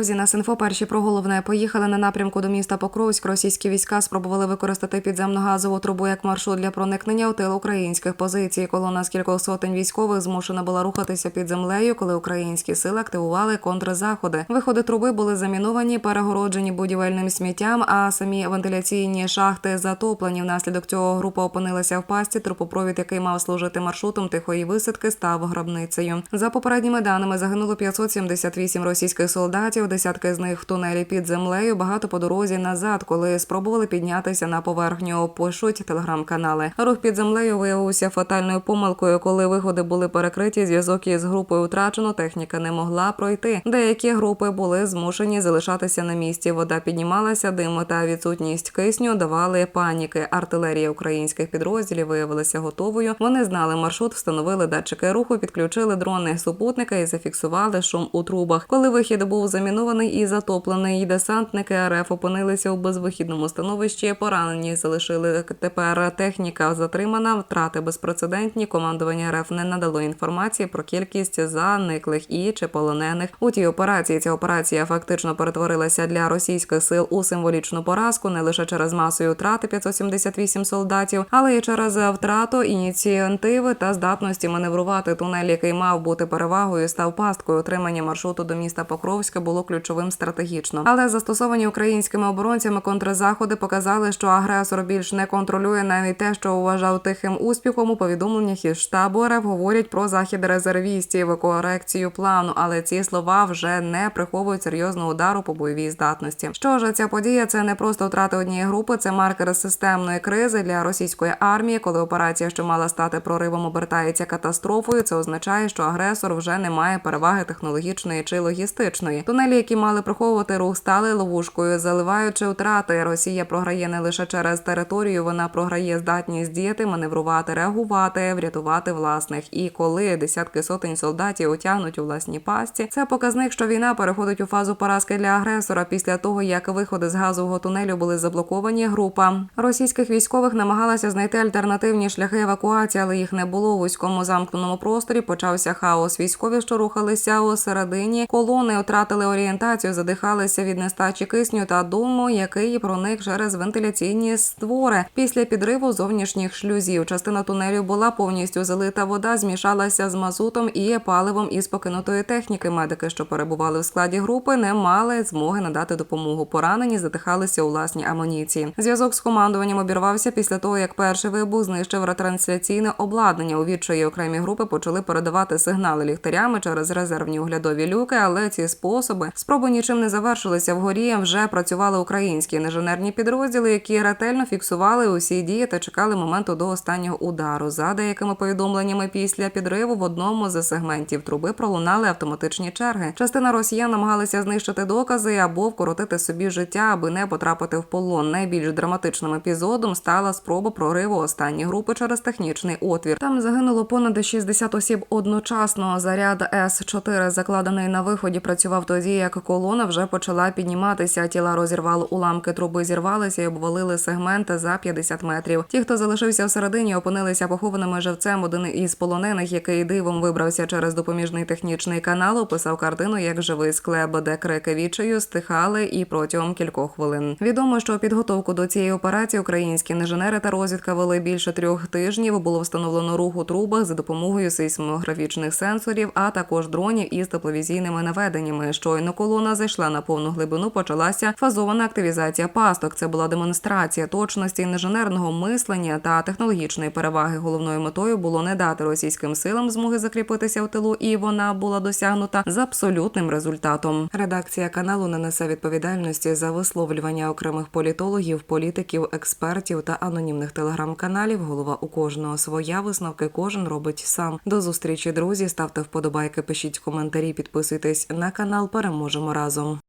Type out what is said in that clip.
Друзі, на Синфо перші про головне поїхали на напрямку до міста Покровськ. Російські війська спробували використати підземну газову трубу як маршрут для проникнення у тил українських позицій. Колона з кількох сотень військових змушена була рухатися під землею, коли українські сили активували контрзаходи. Виходи труби були заміновані, перегороджені будівельним сміттям, а самі вентиляційні шахти затоплені. Внаслідок цього група опинилася в пасті. Трупопровід, який мав служити маршрутом тихої висадки, став гробницею. За попередніми даними загинуло 578 російських солдатів, десятки з них в тунелі під землею. Багато по дорозі назад, коли спробували піднятися на поверхню. Пишуть телеграм-канали. Рух під землею виявився фатальною помилкою, коли виходи були перекриті. Зв'язок із групою втрачено. Техніка не могла пройти. Деякі групи були змушені залишатися на місці. Вода піднімалася, дим та відсутність кисню давали паніки. Артилерія українських підрозділів виявилася готовою. Вони знали маршрут, встановили датчики руху, підключили дрони супутника і зафіксували шум у трубах. Коли вихід був замінований і затоплений, десантники РФ опинилися у безвихідному становищі. Поранені залишили тепер техніка затримана. Втрати безпрецедентні. Командування РФ не надало інформації про кількість заниклих і чи полонених у тій операції. Ця операція фактично перетворилася для російських сил у символічну поразку не лише через масові втрати 578 солдатів, але й через втрату ініціативи та здатності маневрувати тунель, який мав бути перевагою, став пасткою. Отримання маршруту до міста Покровська було ключовим стратегічно. Але застосовані українськими оборонцями контрзаходи показали, що агресор більш не контролює навіть те, що вважав тихим успіхом. У повідомленнях із штабу РФ говорять про захід резервістів, корекцію плану, але ці слова вже не приховують серйозного удару по бойовій здатності. Що ж, ця подія це не просто втрати однієї групи, це маркер системної кризи для російської армії. Коли операція, що мала стати проривом, обертається катастрофою, це означає, що агресор вже не має переваги технологічної чи логістичної. Тунелі, які мали приховувати рух, стали ловушкою, заливаючи втрати. Росія програє не лише через територію, вона програє здатність діяти, маневрувати, реагувати, врятувати власних. І коли десятки сотень солдатів утягнуть у власні пасті, це показник, що війна переходить у фазу поразки для агресора після того, як виходи з газового тунелю були заблоковані. Група російських військових намагалася знайти альтернативні шляхи евакуації, але їх не було у вузькому замкненому просторі. Почався хаос. Військові, що рухалися у середині колони, втратили орієнтацію, задихалися від нестачі кисню та дому, який проник через вентиляційні створи. Після підриву зовнішніх шлюзів частина тунелю була повністю залита вода, змішалася з мазутом і паливом із покинутої техніки. Медики, що перебували в складі групи, не мали змоги надати допомогу. Поранені задихалися у власній амуніції. Зв'язок з командуванням обірвався після того, як перший вибух знищив ретрансляційне обладнання. У відчаї окремі групи почали передавати сигнали ліхтарями через резервні оглядові люки, але ці способи спроби нічим не завершилися. Вгорі вже працювали українські інженерні підрозділи, які ретельно фіксували усі дії та чекали моменту до останнього удару. За деякими повідомленнями після підриву в одному з сегментів труби пролунали автоматичні черги. Частина росіян намагалися знищити докази або вкоротити собі життя, аби не потрапити в полон. Найбільш драматичним епізодом стала спроба прориву останньої групи через технічний отвір. Там загинуло понад 60 осіб одночасно. Заряд С 4 закладений на виході, працював тоді, як колона вже почала підніматися. Тіла розірвало уламки труби, зірвалися і обвалили сегменти за 50 метрів. Ті, хто залишився всередині, опинилися похованими живцем. Один із полонених, який дивом вибрався через допоміжний технічний канал, описав картину як живий склеп, де крики відчаю стихали і протягом кількох хвилин. Відомо, що підготовку до цієї операції українські інженери та розвідка вели більше трьох тижнів. Було встановлено рух у трубах за допомогою сейсмографічних сенсорів, а також дронів із тепловізійними наведеннями. Щойно колона зайшла на повну глибину. Почалася фазована активізація пасток. Це була демонстрація точності інженерного мислення та технологічної переваги. Головною метою було не дати російським силам змоги закріпитися в тилу, і вона була досягнута з абсолютним результатом. Редакція каналу не несе відповідальності за висловлювання окремих політологів, політиків, експертів та анонімних телеграм-каналів. Голова у кожного своя висновки кожен робить сам. До зустрічі, друзі. Ставте вподобайки, пишіть коментарі, підписуйтесь на канал. Переможемо разом.